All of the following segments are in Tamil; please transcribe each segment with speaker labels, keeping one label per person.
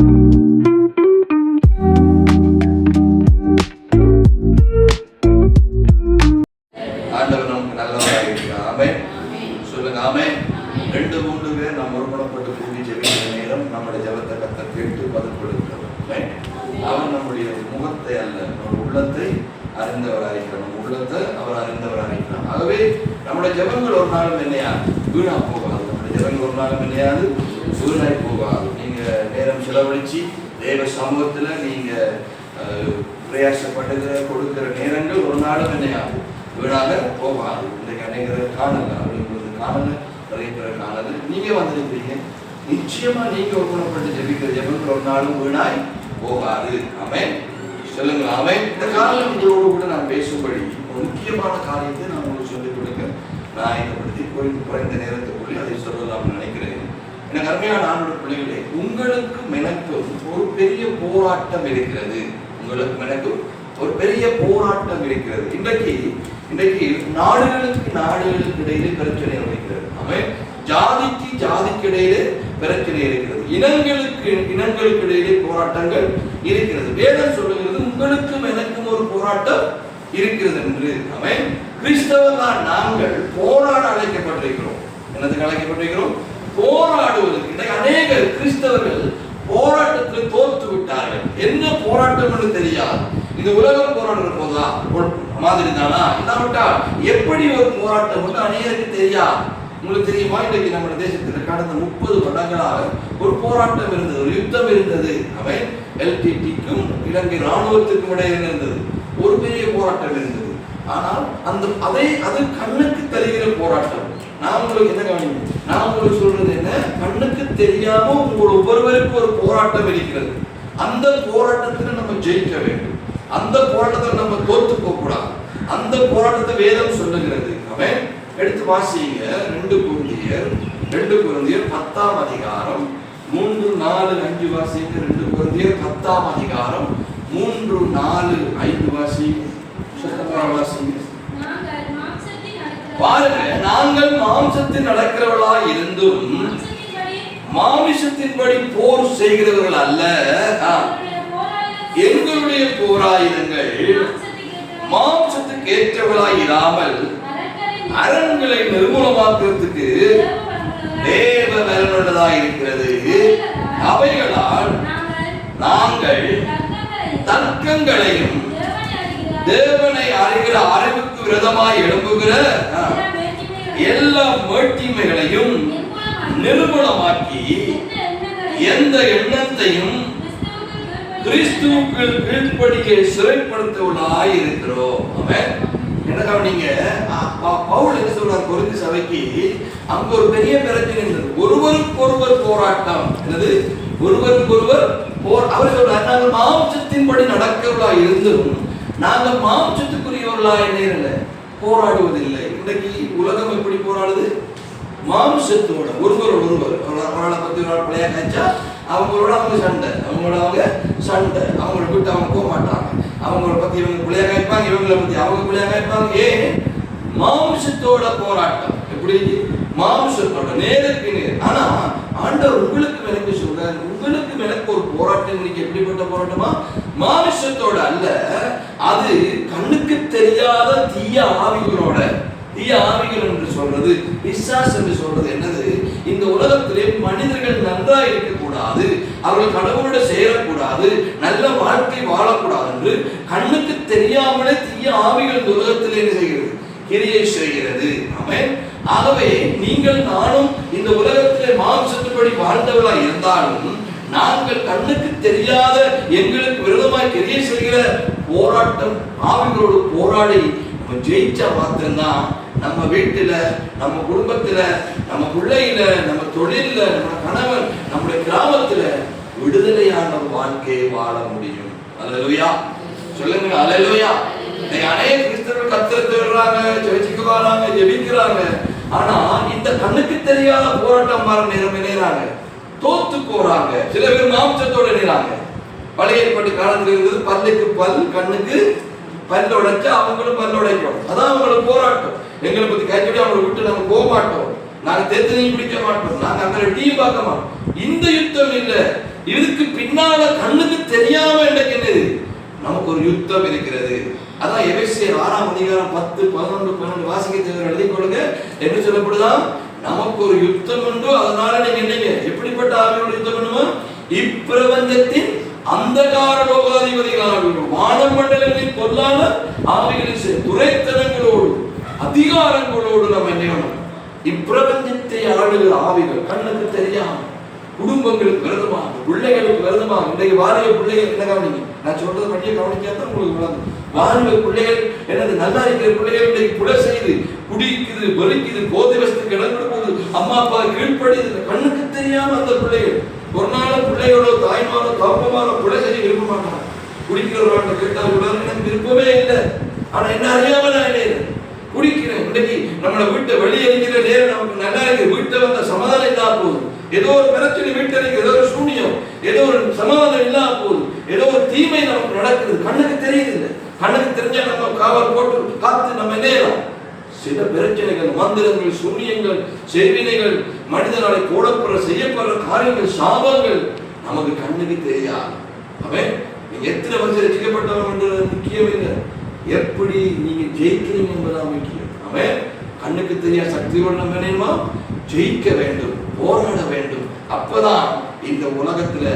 Speaker 1: ஆண்டவர் நேரங்கள் ஒரு நாளும் என்னையாது வீணாக போகாது இன்றைக்கு அநேகர் காணல. அப்படிங்கிறது காணல. நிறைய பேர் காணல. நீங்க வந்திருக்கிறீங்க. நிச்சயமா நீங்க ஒப்புணப்பட்டு ஜபிக்கிற ஜபங்கள் ஒரு நாளும் வீணாய் போகாது. அமை சொல்லுங்க ஆமென். இந்த காலம் உங்களோடு கூட நான் பேசும்படி ஒரு முக்கியமான காரியத்தை நான் உங்களுக்கு சொல்லிக் கொடுக்க நான் இதை பற்றி குறைந்த குறைந்த நேரத்துக்குள்ளே அதை சொல்லலாம்னு நினைக்கிறேன். எனக்கு அருமையான ஆண்டோட பிள்ளைகளே உங்களுக்கும் எனக்கும் ஒரு பெரிய போராட்டம் இருக்கிறது. உங்களுக்கும் எனக்கும் ஒரு பெரிய போராட்டம் இருக்கிறது. இன்றைக்கு இன்றைக்கு நாடுகளுக்கு நாடுகளுக்கு இடையிலே பிரச்சனை இருக்கிறது அவன் ஜாதிக்கு ஜாதிக்கு இடையிலே பிரச்சனை இருக்கிறது. இனங்களுக்கு இனங்களுக்கு இடையிலே போராட்டங்கள் இருக்கிறது. வேதம் சொல்லுகிறது உங்களுக்கும் எனக்கும் ஒரு போராட்டம் இருக்கிறது என்று. அவன் கிறிஸ்தவர்களால் நாங்கள் போராட அழைக்கப்பட்டிருக்கிறோம். என்னதுக்கு அழைக்கப்பட்டிருக்கிறோம்? போராடுவதற்கு. இன்றைக்கு அநேக கிறிஸ்தவர்கள் போராட்டத்தில் தோற்று விட்டார்கள். என்ன போராட்டம் என்று தெரியாது. இது உலகம் போராடுற போதா? மாதிரி தானா? இல்லாவிட்டால் எப்படி ஒரு போராட்டம் வந்து அநேகருக்கு தெரியா? உங்களுக்கு தெரியுமா இன்றைக்கு நம்ம தேசத்தில் கடந்த முப்பது வருடங்களாக ஒரு போராட்டம் இருந்தது ஒரு யுத்தம் இருந்தது. அவை எல்டிடிக்கும் இலங்கை ராணுவத்துக்கும் இடையே இருந்தது. ஒரு பெரிய போராட்டம் இருந்தது. ஆனால் அந்த அதை அது கண்ணுக்கு தெரிகிற போராட்டம். நான் உங்களுக்கு என்ன கவனிக்கும் நான் உங்களுக்கு சொல்றது என்ன? கண்ணுக்கு தெரியாம உங்கள் ஒவ்வொருவருக்கும் ஒரு போராட்டம் இருக்கிறது. அந்த போராட்டத்தில் நம்ம ஜெயிக்க வேண்டும். அந்த போராட்டத்தில் நம்ம தோத்து போக கூடாது. அந்த போராட்டத்தை வேதம் சொல்லுகிறது. அவன் எடுத்து வாசிங்க. ரெண்டு குருந்தியர் ரெண்டு குருந்தியர் பத்தாம் அதிகாரம். மூன்று நாலு அஞ்சு வாசிங்க. ரெண்டு குருந்தியர் பத்தாம் அதிகாரம். மூன்று நாலு ஐந்து வாசிங்க. வாசிங்க. பாருங்க. நாங்கள் மாம்சத்தில் நடக்கிறவர்களா இருந்தும்
Speaker 2: மாம்சத்தின்படி
Speaker 1: போர் செய்கிறவர்கள் அல்ல. ஆ.
Speaker 2: எங்களுடைய
Speaker 1: போராயுதங்கள்
Speaker 2: மாம்சத்துக்கு
Speaker 1: மாம்சத்துக்கு ஏற்றவர்களாய் இராமல்
Speaker 2: அரக்கரின்
Speaker 1: அரண்களை நிர்மூலமாக்குறதுக்கு தேவ பலனுள்ளதாய் இருக்கிறது அவைகளால்
Speaker 2: நாங்கள் தர்க்கங்களையும் தேவனை அறிகிற
Speaker 1: அறிவுக்கு விரதமாய் எழும்புகிற எல்லா மேட்டிமைகளையும்
Speaker 2: நிர்மூலமாக்கி எந்த
Speaker 1: எண்ணத்தையும்
Speaker 2: கிறிஸ்துவுக்கு கீழ்ப்படிய
Speaker 1: கிறிஸ்துவுக்கு சிறைப்படுத்தவர்களாய் இருக்கிறோம் அவன் என்ன நீங்க பவுல் என்ன சொல்றார்? கொரிந்தி சபைக்கு அங்க ஒரு பெரிய பிரச்சனை இருந்தது. ஒருவருக்கு ஒருவர் போராட்டம். என்னது? ஒருவருக்கு ஒருவர் போர். அவர் சொல்றார் நாங்கள் மாம்சத்தின்படி நடக்கிறவர்களா இருந்தும் நாங்கள் மாம்சத்துக்குரியவர்களா என்ன இல்லை. போராடுவதில்லை. இன்றைக்கு உலகம் எப்படி போராடுது? மாம்சத்தோட ஒருவர் ஒருவர். ஒரு பத்தி ஒரு நாள் பழைய அவங்களோட அவங்க சண்டை. அவங்களோட அவங்க சண்டை. அவங்கள விட்டு அவங்க போக மாட்டாங்க. அவங்கள பத்தி இவங்க பிள்ளையா இருப்பாங்க இவங்கள பத்தி அவங்க பிள்ளையா இருப்பாங்க ஏன்? மாம்சத்தோட போராட்டம். எப்படி? மாம்சத்தோட நேருக்கு நேர். ஆனா ஆண்டவர் உங்களுக்கு எனக்கு சொல்றாரு உங்களுக்கு எனக்கு ஒரு போராட்டம். இன்னைக்கு எப்படிப்பட்ட போராட்டமா? மாமிசத்தோட அல்ல அது கண்ணுக்கு தெரியாத தீய ஆவிகளோட தீய ஆவிகள் என்று சொல்றது பிசாஸ் என்று சொல்றது என்னது? இந்த உலகத்திலே மனிதர்கள் நன்றா இருக்கக்கூடாது அவர்கள் கடவுளோட சேரக்கூடாது நல்ல வாழ்க்கை வாழக்கூடாது என்று கண்ணுக்கு தெரியாமலே தீய ஆவிகள் இந்த உலகத்திலே என்ன செய்கிறது கிரியை செய்கிறது அவன் ஆகவே நீங்கள் நானும் இந்த உலகத்திலே மாம்சத்துப்படி வாழ்ந்தவர்களாக இருந்தாலும் நாங்கள் கண்ணுக்கு தெரியாத எங்களுக்கு விரோதமாய் கிரியை செய்கிற போராட்டம் ஆவிகளோடு போராடி நம்ம ஜெயிச்சா மாத்திரம்தான் நம்ம வீட்டுல நம்ம குடும்பத்துல நம்ம பிள்ளையில நம்ம தொழில்ல நம்ம கணவன் நம்முடைய கிராமத்துல விடுதலையான வாழ்க்கையை வாழ முடியும். அலலுயா சொல்லுங்க அலலுயா அநேக கிறிஸ்தவர்கள் கத்திரத்து விடுறாங்க ஜெபிச்சுக்கு வராங்க ஜெபிக்கிறாங்க. ஆனா இந்த கண்ணுக்கு தெரியாத போராட்டம் வர நேரம் இணையறாங்க. தோத்து போறாங்க. சில பேர் மாம்சத்தோட இணையறாங்க. பழைய ஏற்பாட்டு காலத்தில் இருந்தது பல்லுக்கு பல் கண்ணுக்கு பல்ல உடைச்சா அவங்களும் பல்ல உடைக்கும். அதான் அவங்களுக்கு போராட்டம். எங்களை பத்தி கைத்தொடி அவங்களை விட்டு நம்ம போக மாட்டோம். நாங்க தேர்தலையும் பிடிக்க மாட்டோம். நாங்க அங்க டீ பார்க்க மாட்டோம். இந்த யுத்தம் இல்ல. இதுக்கு பின்னால கண்ணுக்கு தெரியாம எனக்கு என்னது? நமக்கு ஒரு யுத்தம் இருக்கிறது. அதான் எபேசியர் ஆறாம் அதிகாரம் பத்து பதினொன்று பன்னெண்டு வாசிக்க தேவை எழுதி கொள்ளுங்க. என்ன சொல்லப்படுதான் நமக்கு ஒரு யுத்தம் உண்டு. அதனால நீங்க என்னங்க? எப்படிப்பட்ட ஆவியோட யுத்தம் பண்ணுமா? இப்பிரபஞ்சத்தின் அந்தகார லோகாதிபதிகளாக வானமண்டலங்களின் பொருளான ஆவிகளின் சே- அதிகாரங்களோடு நம்ம என்ன இப்பிரபஞ்சத்தை ஆளுகிற ஆவிகள் கண்ணுக்கு தெரியாம குடும்பங்களுக்கு விரதமா பிள்ளைகளுக்கு விரதமா இன்றைக்கு வாரிய பிள்ளைகள் என்ன கவனிங்க? நான் சொல்றது படியே கவனிச்சா தான் உங்களுக்கு வளர்ந்து வாரிய பிள்ளைகள் என்னது நல்லா இருக்கிற பிள்ளைகள் இன்றைக்கு புல செய்து குடிக்குது வலிக்குது போதை வசத்துக்கு இடம் போகுது. அம்மா அப்பா கீழ்ப்படிது கண்ணுக்கு தெரியாம அந்த பிள்ளைகள் ஒரு நாள் பிள்ளைகளோ தாய்மாரோ தப்பமாரோ புலை செய்ய விரும்ப மாட்டாங்க. குடிக்கிறவர்கள்ட்ட கேட்டால் கூட எனக்கு விருப்பமே இல்லை. ஆனா என்ன அறியாம நான் இல்லை குடிக்கிறேன் இன்னைக்கு நம்மளை வீட்டை வெளியே நேரம் நமக்கு நல்லா இருக்கு. வீட்டை வந்த சமாதானம் இல்லா போகுது ஏதோ ஒரு பிரச்சனை வீட்டில் இருக்கு ஏதோ ஒரு சூனியம் ஏதோ ஒரு சமாதானம் இல்லா போகுது ஏதோ ஒரு தீமை நமக்கு நடக்குது. கண்ணுக்கு தெரியுது இல்லை கண்ணுக்கு தெரிஞ்சா நம்ம காவல் போட்டு காத்து நம்ம நேரம். சில பிரச்சனைகள் மந்திரங்கள் சூனியங்கள் செய்வினைகள் மனிதனாலே போடப்படுற செய்யப்படுற காரியங்கள் சாபங்கள் நமக்கு கண்ணுக்கு தெரியாது. அவன் நீங்க எத்தனை வருஷம் ரசிக்கப்பட்டவன் முக்கியம் இல்லை. எப்படி நீங்க ஜெயிக்கிறீங்க என்பதுதான் முக்கியம் அவன் கண்ணுக்கு தெரியா சக்தியோடு நம்ம என்னமா ஜெயிக்க வேண்டும் போராட வேண்டும். அப்பதான் இந்த உலகத்துல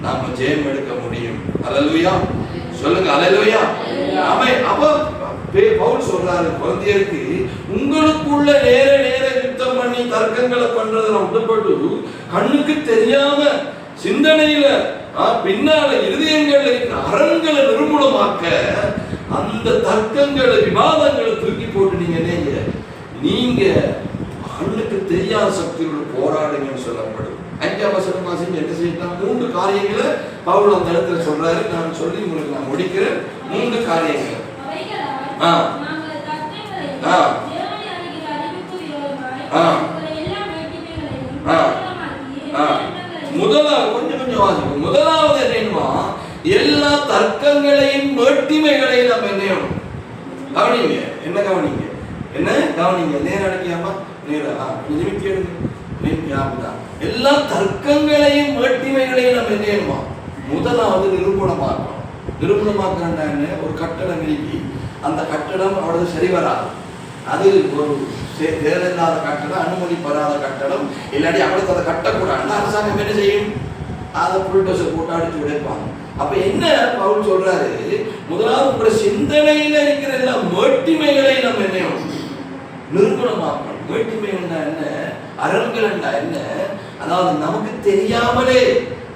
Speaker 1: நாம ஜெயம் எடுக்க முடியும். அலலுயா சொல்லுங்க அலலுயா அவன் அப்ப பே- பவுல் சொல்றாரு குழந்தையருக்கு உங்களுக்குள்ள நேர நேர யுத்தம் பண்ணி தர்க்கங்களை பண்றதுல நான் கண்ணுக்கு தெரியாம சிந்தனையில பின்னால இருதயங்கள்ல இருக்கிற அரண்களை நிர்மூலமாக்க அந்த தர்க்கங்களை விவாதங்களை தூக்கி போட்டு நீங்க என்னங்க நீங்க கண்ணுக்கு தெரியாத சக்தியோடு போராடுங்கன்னு சொல்லப்படும் அஞ்சாம் வசனம் வாசிங்க என்ன செய்யலாம் மூன்று காரியங்களை பவுல் அந்த இடத்துல சொல்றாரு நான் சொல்லி உங்களுக்கு நான் முடிக்கிறேன் மூன்று காரியங்கள் ஆ. ஆ. ஆ. ஆ. ஆ. முதலாவது கொஞ்சம் கொஞ்சம் வாசிக்கும் முதலாவது என்னமா எல்லா தர்க்கங்களையும் மேட்டிமைகளையும் நம்ம என்ன செய்யணும்? கவனிங்க. என்ன கவனிங்க? என்ன? கவனிங்க. நேரம் அடிக்காமா நேரா ஆ, நிமித்தி எடுங்க. எல்லா தர்க்கங்களையும் மேட்டிமைகளையும் நம்ம என்ன செய்யணுமா? முதலாவது நிரூபணமாக்கணும். நிரூபணமாக்குறா என்ன? ஒரு கட்டடம் இருக்கு. அந்த கட்டடம் அவ்வளவு சரி வராது. அது ஒரு தேவையில்லாத கட்டடம் அனுமதி பெறாத கட்டடம். இல்லாட்டி அவளுக்கு அதை கட்டக்கூடாது அரசாங்கம் என்ன செய்யும்? அதை புல்டோசர் போட்டு அடிச்சு உடைப்பாங்க. அப்ப என்ன பவுல் சொல்றாரு? முதலாவது உங்களோட சிந்தனையில இருக்கிற எல்லா வேட்டிமைகளை நம்ம என்ன நிர்குணமாக்கணும் நிரூபணமாக்கணும். என்ன? அரண்கள் என்ன? அதாவது நமக்கு தெரியாமலே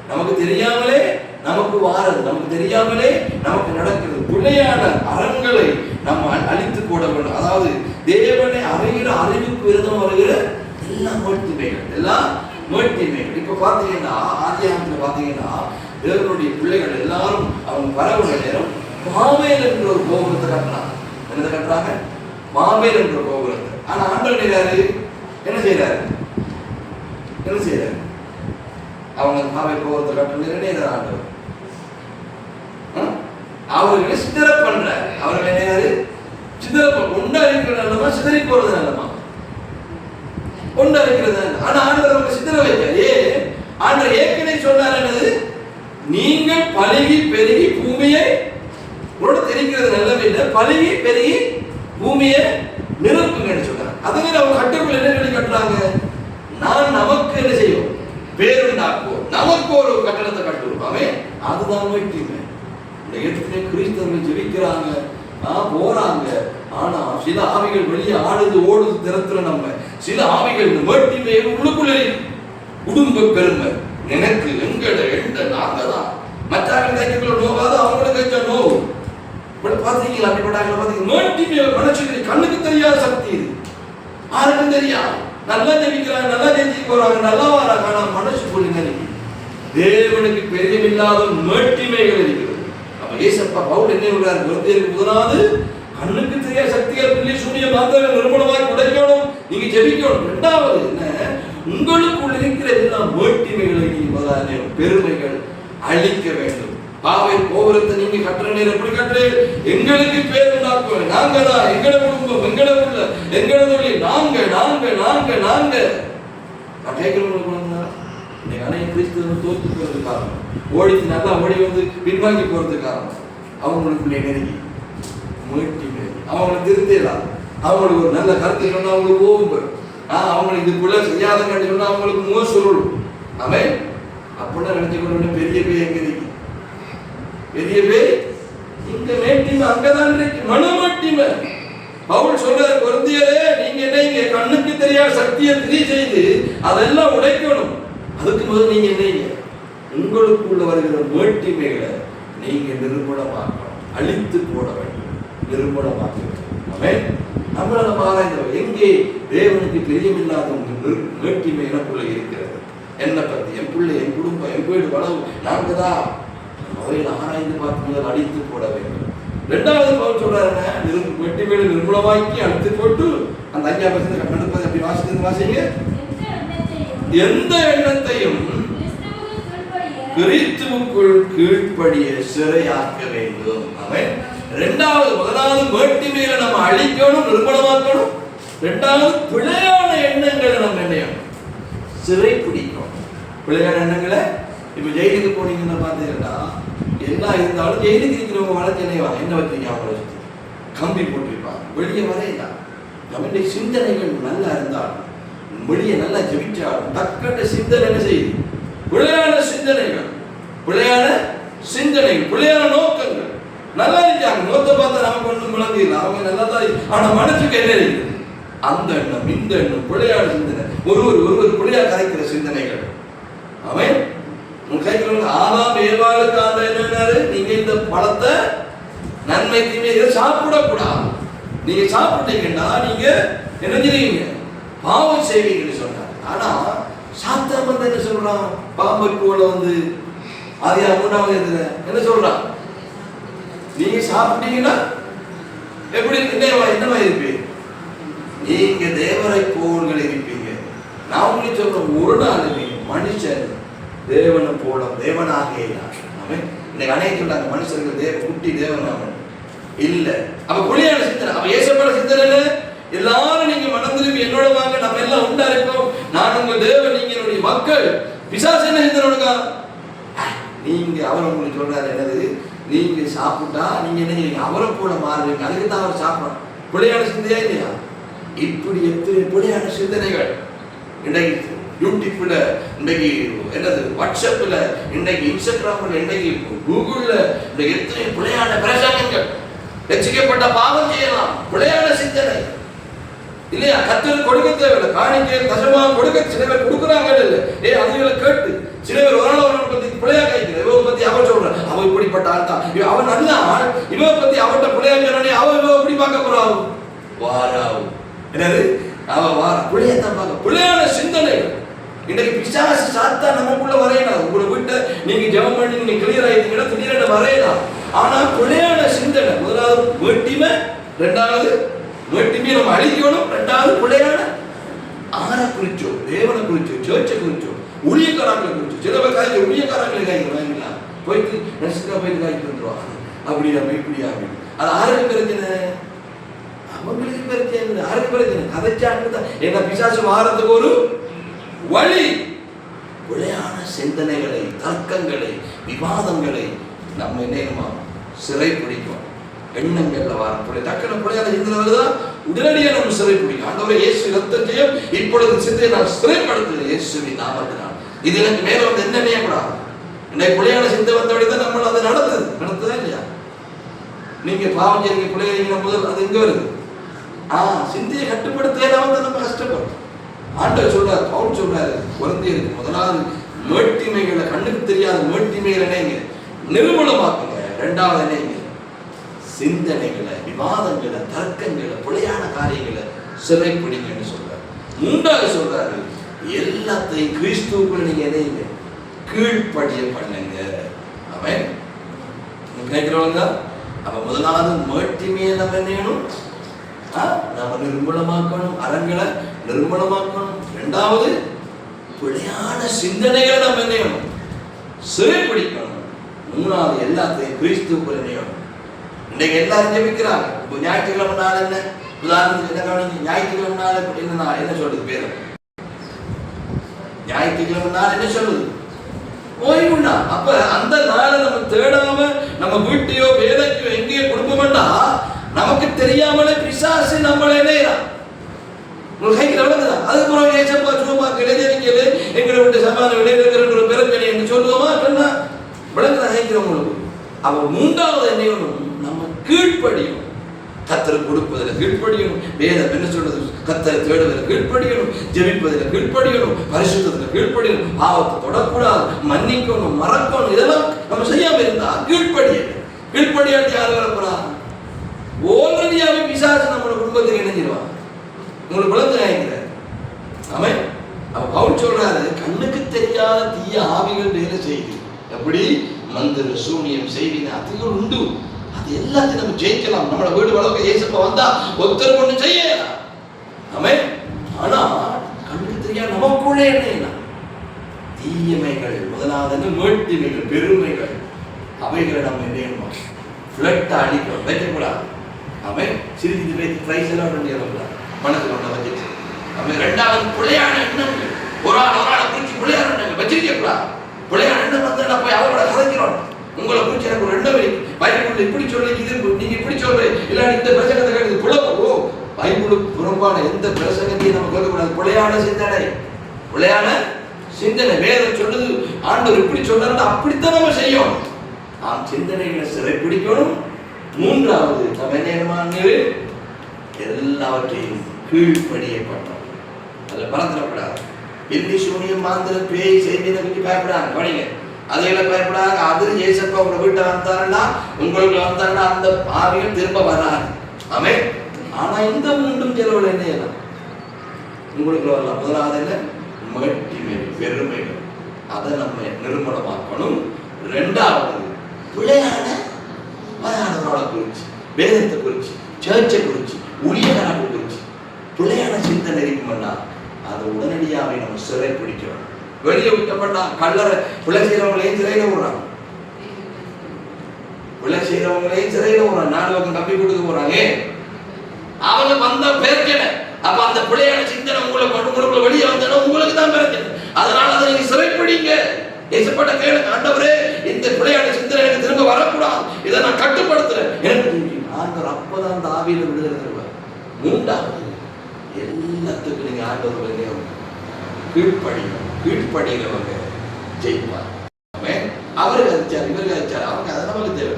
Speaker 1: நமக்கு தெரியாமலே நமக்கு வாரது நமக்கு தெரியாமலே நமக்கு நடக்கிறது. பிள்ளையான அறங்களை நம்ம அழித்து போட வேண்டும். அதாவது தேவனை அறிகிற அறிவுக்கு விரதம் வருகிற எல்லா மேட்டிமைகள் எல்லாம் மேட்டிமைகள் இப்ப பாத்தீங்கன்னா ஆதியாகத்துல பாத்தீங்கன்னா தேவனுடைய பிள்ளைகள் எல்லாரும் அவங்க வரவுள்ள நேரம் மாவேல் என்ற ஒரு கோபுரத்தை கட்டினாங்க என்னதை கட்டுறாங்க? மாவேல் என்ற கோபுரத்தை. ஆனா ஆண்டவர் செய்யறாரு என்ன செய்யறாரு என்ன செய்யறாரு அவங்க மாவேல் கோபுரத்தை கட்டணும் ஆண்டவர். அவர்களை சிதற பண்றாரு. அவர்கள் என்னையாரு சிதற பண்- ஒன்றா இருக்கிற நல்லமா சிதறி போறது நல்லமா? ஒன்றா இருக்கிறது ஆனா ஆண்டவர் அவங்க சிதற வைக்காரு ஆண்டவர் ஏற்கனவே சொன்னார் என்னது? பழகி பெருகி பூமியை உங்களோட தெரிகிறது நல்லவில்லை பழகி பெருகி பூமியை நிரப்புங்கன்னு சொல்றாங்க அதுவே அவங்க கட்டுக்குள்ள என்ன சொல்லி கட்டுறாங்க? நான் நமக்கு என்ன செய்வோம்? பேருண்டாக்குவோம். நமக்கு ஒரு கட்டணத்தை கட்டுவோமே அதுதான் வெற்றிமை இந்த இடத்துல கிறிஸ்தவர்கள் ஜெபிக்கிறாங்க. ஆ போறாங்க. ஆனா சில ஆவிகள் வெளியே ஆடுது ஓடுது திறத்துல நம்ம. சில ஆவிகள் இந்த உள்ளுக்குள்ளே குடும்ப பெருமை. எனக்கு எங்கட எந்த நாங்க தான் மற்றார்கள் கைக்குள்ள நோகாது அவங்களுக்கு கைச்சா நோவு. இப்படி பாத்தீங்களா அப்படிப்பட்ட பாத்தீங்க வேட்டிமையை மனுஷனுக்கு கண்ணுக்கு தெரியாத சக்தி இது. யாருக்கும் தெரியாது. நல்லா ஜெபிக்கிறாங்க நல்லா ஜெயிச்சு போறாங்க நல்லா வராங்க. ஆனா மனசு புரியுங்க தேவனுக்கு பெரியமில்லாத மேட்டிமைகள் இருக்கிறது. அப்ப ஏசப்பா பவுல் என்ன சொல்றாரு? குழந்தைகளுக்கு முதலாவது கண்ணுக்கு தெரியாத சக்திகள் பிள்ளை சூரிய மாத்திரை நிர்மூலமாய் உடைக்கணும் நீங்க ஜெபிக்கணும். ரெண்டாவது என்ன? உங்களுக்குள் இருக்கிற எல்லா மேட்டிமைகளை நீங்க முதலாவது பெருமைகள் அழிக்க வேண்டும். பாவை கோபுரத்தை நீங்க கட்டுற நேரம் எப்படி கட்டுற எங்களுக்கு பேர் உண்டாக்குவோம் நாங்க தான் எங்கட குடும்பம் எங்கட உள்ள எங்கட தொழில்? நாங்க நாங்க நாங்க நாங்க. நான் கேட்கிறவங்களுக்கு வந்து இந்த இன்னைக்கு அனைத்து கிறிஸ்தவர்கள் தோத்து போறது காரணம். ஓடிச்சு நல்லா ஓடி வந்து பின்வாங்கி போறது காரணம். அவங்களுக்குள்ளே நெருங்கி முயற்சிங்க அவங்களை திருத்திடலாம். அவங்களுக்கு ஒரு நல்ல கருத்து சொன்னா அவங்களுக்கு கோபம் ஆஹ் அவங்களுக்கு இதுக்குள்ள செய்யாதங்கன்னு சொன்னா அவங்களுக்கு முக சுருளும் அவன் அப்படிலாம் நினைச்சுக்கணும் பெரிய பேய் எங்க இருக்கு பெரிய பேய்? இந்த மேட்டிமை அங்கதான் இருக்கு. மனமட்டிமை. பவுல் சொல்றாரு குருந்தியரே நீங்க என்ன இங்க கண்ணுக்கு தெரியாத சக்தியை திரி செய்து அதெல்லாம் உடைக்கணும். அதுக்கு முதல்ல நீங்க என்னீங்க உங்களுக்குள்ள வருகிற மேட்டிமைகளை நீங்க நிரூபணமாக்கணும் அழித்து போட வேண்டும். நிரூபணமாக்க வேண்டும் ஆமென். நம்மள நம்ம எங்கே தேவனுக்கு பிரியமில்லாத ஒரு மேட்டிமை எனக்குள்ள இருக்கிறது? என்னை பத்தி என் பிள்ளை என் குடும்பம் என் வீடு வளவு நாங்க தான். அவையில் ஆராய்ந்து பார்த்து முதல் அடித்து போட வேண்டும். ரெண்டாவது பவுல் சொல்றாருங்க நிரும் வெட்டி வீடு நிர்மூலமாக்கி அழுத்து போட்டு அந்த அஞ்சா பசங்க கண்ணெடுப்பது அப்படி வாசிக்கிறது வாசிங்க.
Speaker 2: எந்த எண்ணத்தையும்
Speaker 1: எந்த
Speaker 2: கீழ்ப்படிய
Speaker 1: கிறிஸ்துவுக்குள் கீழ்ப்படிய சிறையாக்க வேண்டும். அவன் ரெண்டாவது முதலாவது வேட்டிமையில நம்ம அழிக்கணும் நிர்மூலமாக்கணும். ரெண்டாவது பிழையான எண்ணங்களை நம்ம நினைக்கணும் சிறை பிள்ளைகள் எண்ணங்களை இப்போ ஜெயிலுக்கு போனீங்கன்னா பார்த்தீங்கன்னா என்ன இருந்தாலும் ஜெயிலுக்கு இருக்கிறவங்க வளர்ச்சி நினைவாங்க என்ன வச்சிருக்கீங்க அவங்கள சுற்றி கம்பி போட்டிருப்பாங்க. வெளியே வரையலாம் நம்முடைய சிந்தனைகள் நல்லா இருந்தாலும் வெளியே நல்லா ஜெபிச்சாலும் தக்கட்ட சிந்தனை என்ன செய்யுது பிள்ளையான சிந்தனைகள். பிள்ளையான சிந்தனைகள். பிள்ளையான நோக்கங்கள். நல்லா இருக்காங்க. நோத்தை பார்த்தா நமக்கு ஒன்றும் விளங்கல அவங்க நல்லா தான் ஆனால் மனசுக்கு என்ன இருக்குது அந்த எண்ணம் இந்த எண்ணம் பிள்ளையான சிந்தனை. ஒருவர் ஒருவர் பிள்ளையா கரைக்கிற சிந்தனைகள். அவன் உன் கைகளுக்கு ஆதாம் ஏவாளுக்கு அந்த என்னன்னாரு நீங்க இந்த பழத்தை நன்மை தீமை இதை சாப்பிடக்கூடாது. நீங்க சாப்பிட்டீங்கன்னா நீங்க என்ன செய்வீங்க பாவம் செய்வீங்கன்னு சொன்னார். ஆனா சாத்தா வந்து என்ன சொல்றான்? பாம்பை போல வந்து அது மூணாவது இதுல என்ன சொல்றான்? நீங்க சாப்பிட்டீங்கன்னா எப்படி என்னவா என்னவா இருப்பீங்க நீங்க தேவரை போல்கள் இருப்பீங்க. நான் உங்களுக்கு சொல்றேன் ஒரு நாள் நீங்க மனுஷன் தேவனை போல தேவனாக இன்னைக்கு அநேகம் சொல்றாங்க மனுஷர்கள் தேவ குட்டி தேவன் அவன் இல்ல. அவ புலியான சிந்தனை அப்ப ஏசப்பட சிந்தனை எல்லாரும் நீங்க மனம் திரும்பி என்னோட வாங்க நம்ம எல்லாம் உண்டா இருக்கோம். நான் உங்க தேவன் நீங்க என்னுடைய மக்கள். பிசாசு என்ன சிந்தனை நீங்க அவர் உங்களுக்கு சொல்றாரு என்னது? நீங்க சாப்பிட்டா நீங்க என்ன அவரை போல மாறுவீங்க. அதுக்கு தான் அவர் சாப்பிடணும் பிள்ளையான சிந்தையா இல்லையா? இப்படி எத்தனை பிள்ளையான சிந்தனைகள் இன்றைக்கு யூடியூப்ல இன்றைக்கு என்னது வாட்ஸ்அப்ல இன்றைக்கு இன்ஸ்டாகிராமில் இன்றைக்கு கூகுள்ல இன்றைக்கு எத்தனை பிள்ளையான பிரசாங்கங்கள் ரசிக்கப்பட்ட பாவம் செய்யலாம் பிள்ளையான சிந்தனை. இல்லையா? கத்தர் கொடுக்க தேவையில்லை. காணிக்கை தசமா கொடுக்க சில பேர் கொடுக்குறாங்க இல்லை ஏ அதுகளை கேட்டு சில பேர் ஒரு நாள் பத்தி பிள்ளையா கைக்கிற இவ பத்தி அவன் சொல்றான். அவன் இப்படிப்பட்ட ஆள் தான். அவன் நல்ல ஆள். பத்தி அவட்ட பிள்ளையா சொன்னானே அவன் இவன் எப்படி பார்க்க போறாவு வாராவும். என்னது? அவன் வார. பிள்ளையத்தான் பார்க்க. பிள்ளையான சிந்தனைகள். இன்றைக்கு பிசாசு சாத்தா நமக்குள்ள வரையலாம் உங்களை விட்டு நீங்க ஜெபம் பண்ணி நீங்க கிளியர் ஆயிட்டீங்கன்னா திடீரென வரையலாம் ஆனா கொலையான சிந்தனை. முதலாவது வேட்டிமை ரெண்டாவது வேட்டிமையை நம்ம அழிக்கணும். ரெண்டாவது கொலையான ஆரை குறிச்சோ தேவனை குறிச்சோ சேர்ச்சை குறிச்சோ ஊழியக்காரங்களை குறிச்சோ சில பேர் காய்ச்சி ஊழியக்காரங்களை காய்க்க வாங்கிக்கலாம் போயிட்டு நெசுக்கா போயிட்டு காய்ச்சி வந்துருவாங்க அப்படியா இப்படியா அப்படி அது ஆரோக்கிய பிரச்சனை அவங்களுக்கு பிரச்சனை ஆரோக்கிய பிரச்சனை கதைச்சாட்டு தான் என்ன பிசாசு வாரத்துக்கு ஒரு வழி. விளையான சிந்தனைகளை தர்க்கங்களை விவாதங்களை நம்ம என்னமா சிறை பிடிக்கும் எண்ணங்கள்ல வரக்கூடிய தக்கன பிழையான சிந்தனை வருதா உடனடியாக நம்ம சிறை பிடிக்கும் ஆண்டவரை இயேசு ரத்தத்தையும் இப்பொழுது சிந்தையை நான் சிறைப்படுத்துகிறேன். இயேசுவி நாமத்தினால். இது எனக்கு மேல வந்து என்ன செய்யக்கூடாது இன்னைக்கு பிள்ளையான சிந்தை வந்தபடி தான் நம்ம அதை நடந்தது நடத்துதா இல்லையா? நீங்க பாவம் செய்யுங்க பிள்ளைங்க முதல் அது எங்க வருது? ஆ சிந்தையை கட்டுப்படுத்த வந்து நம்ம கஷ்டப்படுறோம். ஆண்டவர் சொல்றாரு பவுல் சொல்றாரு குழந்தைகளுக்கு முதலாவது மேட்டிமைகளை கண்ணுக்கு தெரியாத மேட்டிமைகளை இணைங்க நிர்மூலமாக்குங்க. ரெண்டாவது இணைங்க சிந்தனைகளை விவாதங்களை தர்க்கங்களை பிழையான காரியங்களை சிறைப்பிடிங்கன்னு சொல்றாரு. மூன்றாவது சொல்றாரு எல்லாத்தையும் கிறிஸ்துவுக்குள்ள நீங்க இணைங்க கீழ்ப்படிய பண்ணுங்க. அவன் கேட்கிறவங்க அப்ப முதலாவது மேட்டிமையை நம்ம என்ன நம்ம நிர்மூலமாக்கணும். அறங்களை நிர்மலமாக்கணும். ரெண்டாவது பிழையான சிந்தனைகளை நம்ம என்ன சிறைப்பிடிக்கணும் மூணாவது எல்லாத்தையும் கிறிஸ்துவுக்குள் இணையணும் இன்னைக்கு எல்லாரும் ஜெபிக்கிறாங்க. இப்போ ஞாயிற்றுக்கிழமை நாள் என்ன? உதாரணத்துக்கு என்ன கவனிங்க? ஞாயிற்றுக்கிழமை நாள் இப்ப என்ன நாள்? என்ன சொல்றது பேர்? ஞாயிற்றுக்கிழமை நாள் என்ன சொல்லுது? ஓய்வுண்டா அப்ப அந்த நாளை நம்ம தேடாம நம்ம வீட்டையோ வேலைக்கோ எங்கேயோ குடும்பம்டா நமக்கு தெரியாமலே பிசாசு நம்மளை இணையறான் உங்களுக்கு கைக்கு விளங்குதா அதுக்கப்புறம் ஏசப்பா சும்மா இளைஞரிக்கல எங்களை விட்டு சமான விளைவிக்கிற ஒரு பிரச்சனை என்று சொல்லுவோமா? சொன்னா. விளங்குதா கைக்கிற உங்களுக்கு. அவன் மூன்றாவது என்ன நம்ம கீழ்ப்படியும் கத்தர் கொடுப்பதில் கீழ்ப்படியணும். வேதம் என்ன சொல்றது? கத்தரை தேடுவதில் கீழ்ப்படியணும். ஜெபிப்பதில் கீழ்ப்படியணும். பரிசுத்தத்தில் கீழ்ப்படியணும். பாவத்தை தொடக்கூடாது. மன்னிக்கணும். மறக்கணும். இதெல்லாம் நம்ம செய்யாம இருந்தா கீழ்ப்படிய கீழ்ப்படியாட்டி யார் வரப்போறா? ஓல்ரெடியாவே பிசாசு நம்மளோட குடும்பத்துக்கு இணைஞ்சிடும் உங்களுக்கு விளங்க நினைக்கிறேன் அவன் பவுல் சொல்றாரு கண்ணுக்கு தெரியாத தீய ஆவிகள் வேலை செய்யுது. எப்படி? மந்திர சூனியம் செய்வின அதுகள் உண்டு. அது எல்லாத்தையும் நம்ம ஜெயிக்கலாம். நம்மளை வீடு வளர்க்க ஏசப்ப வந்தா ஒருத்தர் ஒண்ணு செய்யலாம். அவன் ஆனா கண்ணுக்கு தெரியாத நமக்குள்ளே என்ன தீயமைகள் முதலாவது மேட்டிமைகள் பெருமைகள். அவைகளை நம்ம என்ன செய்யணுமா? ஃப்ளட் அடிக்கணும் வைக்கக்கூடாது. அவன் சிறிது வைத்து பிரைஸ் எல்லாம் பண்ணிடக்கூடாது மனதில் ஒன்று வச்சுட்டு அவன் ரெண்டாவது பிள்ளையான எண்ணங்கள். ஒரு ஆள் ஒரு ஆளை குறிச்சு பிள்ளையான எண்ணங்கள். வச்சிருக்க கூடாது பிள்ளையான எண்ணம் வந்து நான் போய் அவரோட கதைக்கிறோம் உங்களை குறிச்சு எனக்கு ஒரு எண்ணம் இருக்கு. பைபிள் இப்படி சொல்லி இது நீங்க இப்படி சொல்றேன் இல்ல இந்த பிரச்சனை கேட்டு புலப்போ ஓ பைபிளுக்கு புறம்பான எந்த பிரசங்கத்தையும் நம்ம கேட்கக்கூடாது. பிள்ளையான சிந்தனை. பிள்ளையான சிந்தனை. வேதம் சொல்லுது ஆண்டவர் இப்படி சொல்றாரு அப்படித்தான் நம்ம செய்யணும். நாம் சிந்தனைகளை சிறைப்பிடிக்கணும் மூன்றாவது நம்ம என்ன எல்லாவற்றையும் கீழ்ப்படியப்பட்டோம். அதில் மறந்துடக்கூடாது பில்லி சூனியம் மாந்திர பேய் செய்தியை பற்றி பயப்படாங்க படிங்க. அதையெல்லாம் பயப்படாங்க அது ஏசப்பா உங்க வீட்டை வந்தாருன்னா உங்களுக்கு வந்தாருன்னா அந்த ஆவிகள் திரும்ப வராது. ஆமே ஆனா இந்த மூன்றும் செலவுல என்ன எல்லாம் உங்களுக்கு வரலாம். முதலாவது என்ன? மேட்டிமை பெருமைகள் அதை நம்ம நிர்மூலமாக்கணும். ரெண்டாவது பிழையான மலையாளரோட குறிச்சு வேதத்தை குறிச்சு சர்ச்சை குறிச்சு உரியதாக குறிச்சு பிள்ளையான சிந்தனை இருக்குமென்னா அதை உடனடியாகவே நம்ம சிறை பிடிக்கணும் வெளியே விட்டப்பட்டா கல்லறை பிள்ளை செய்கிறவங்களையும் சிறையில் விடுறாங்க பிள்ளை செய்கிறவங்களையும் சிறையில் விடுறாங்க நாலு பக்கம் கம்பி கொடுக்க போறாங்க. அவங்க வந்த பிரச்சனை அப்ப அந்த பிள்ளையான சிந்தனை உங்களை கொண்டு உங்களுக்குள்ள வெளியே வந்தா உங்களுக்கு தான் பிரச்சனை அதனால அதை நீங்க சிறைப்பிடிங்க. ஏசப்பட்ட கேளுங்க ஆண்டவரே இந்த பிள்ளையான சிந்தனை எனக்கு திரும்ப வரக்கூடாது. இதை நான் கட்டுப்படுத்துறேன். எனக்கு தெரியும். ஆண்டவர் அப்பதான் அந்த ஆவியில விடுதலை தருவார். மூன்றாவது எல்லாத்துக்கும் நீங்க ஆண்டவர் வெளியே கீழ்ப்படியும் கீழ்ப்படிகிறவங்க ஜெயிப்பார். ஆமென். அவருக்கு அதிச்சார் இவருக்கு அவங்க அதை நமக்கு தேவை.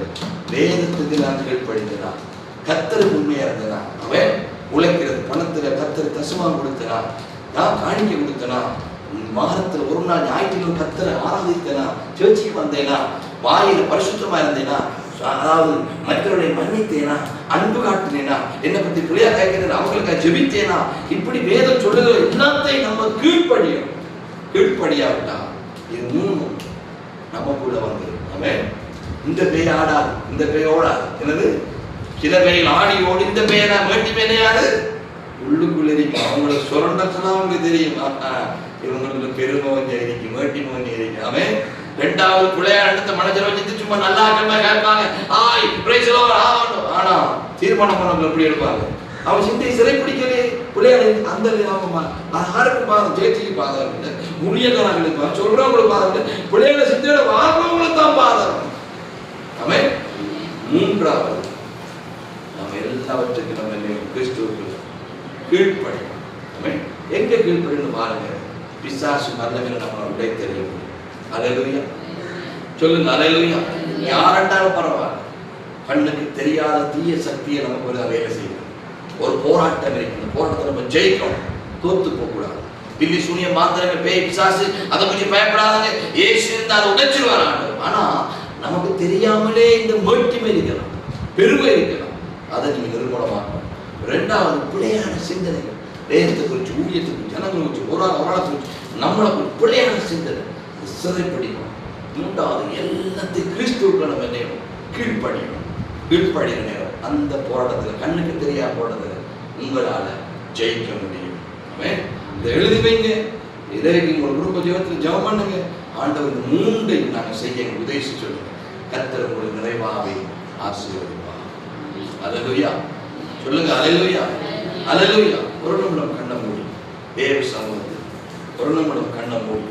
Speaker 1: வேதத்துக்கு நான் கீழ்ப்படிந்தனா கத்தர் உண்மையா இருந்ததா அவன் உழைக்கிறது பணத்துல கத்தர் தசுமா கொடுத்தனா நான் காணிக்க கொடுத்தனா? மாதத்துல ஒரு நாள் ஞாயிற்றுக்கிழமை கத்தரை ஆராதித்தனா? சேர்ச்சிக்கு வந்தேனா? வாயில பரிசுத்தமா இருந்தேனா? அதாவது மற்றவர்களை மன்னித்தேனா? அன்பு காட்டினேனா? என்னை பத்தி பிள்ளையா கேட்கிறேன் அவங்களுக்கு ஜெபித்தேனா? இப்படி வேதம் சொல்லுகிற எல்லாத்தையும் நம்ம கீழ்ப்படியும் கீழ்ப்படியாவிட்டா இது நம்ம நமக்குள்ள வந்துடும் அவன் இந்த பேய் ஆடாது இந்த பேய் ஓடாது. என்னது? சில பேயில் ஆடி ஓடி இந்த பேயனா வேண்டி பேனையாது உள்ளுக்குள்ள இருக்கும் அவங்களுக்கு சுரண்டச்சுனா அவங்களுக்கு தெரியும். இவங்களுக்கு பெருமை இருக்கு வேட்டி கொஞ்சம் இருக்கு. அவன் ரெண்டாவது பிள்ளையா எடுத்த மனதில் வச்சுட்டு சும்மா நல்லா இருக்கிற கேட்பாங்க. ஆய் பிரைஸ் ஆனா தீர்மானம் பண்ணவங்க எப்படி எடுப்பாங்க? அவன் சிந்தை சிறைப்பிடிக்கலே பிள்ளையாடு அந்த அவங்க யாருக்கும் பாதம் ஜெயிச்சிக்கு பாதம் இல்லை. முடியக்காரங்களுக்கு பாதம். சொல்றவங்களுக்கு பாதம் இல்லை. பிள்ளையாட சிந்தையோட வாழ்றவங்களுக்கு தான் பாதம். அவன் மூன்றாவது நம்ம எல்லாவற்றுக்கும் நம்ம என்ன கிறிஸ்துவுக்கு கீழ்ப்படி ஆமென். எங்க கீழ்ப்படின்னு பாருங்க. பிசாசு மரணங்கள் நம்ம உடை தெரியும் அலையிலுயா? சொல்லுங்க அலையிலுயா? யாரெண்டாலும் பரவாயில்ல. கண்ணுக்கு தெரியாத தீய சக்தியை நமக்கு ஒரு வேலை செய்யும் ஒரு போராட்டம் இருக்கு. இந்த போராட்டத்தை நம்ம ஜெயிக்கணும். தோத்து போக கூடாது பில்லி சூனிய மாத்திரங்க பேய் பிசாசு அதை கொஞ்சம் பயப்படாதங்க. ஏசு இருந்தால் அதை உடைச்சிருவார் ஆனா நமக்கு தெரியாமலே இந்த மேட்டிமை இருக்கலாம். பெருமை இருக்கலாம். அதை நீங்க நிர்மூலமாக்கணும். ரெண்டாவது பிள்ளையான சிந்தனைகள். வேதத்தை குறித்து ஊழியத்தை குறித்து ஜனங்களை குறித்து ஒரு ஆள் ஒரு குறித்து நம்மளை பிள்ளையான சிந்தனை. இது மூன்றாவது எல்லாத்தையும் கிறிஸ்துவுக்கு நம்ம என்ன செய்யணும்? கீழ்ப்படியணும். கீழ்ப்படிகிற நேரம். அந்த போராட்டத்தில் கண்ணுக்கு தெரியாத போராட்டத்தில் உங்களால ஜெயிக்க முடியும். ஆமென். இதை எழுதி வைங்க. இதை உங்கள் குடும்ப ஜீவத்தில் ஜெபம் பண்ணுங்க. ஆண்டவர் இந்த மூன்றையும் நாங்கள் செய்ய உதவி சொல்லுங்க. கர்த்தர் உங்களுக்கு நிறைவாகவே ஆசீர்வதிப்பார். அலலுயா சொல்லுங்க அலலுயா அலலுயா ஒரு நிமிடம் கண்ண மூடி. தேவ சமூகத்தில். ஒரு நிமிடம் கண்ண மூடி.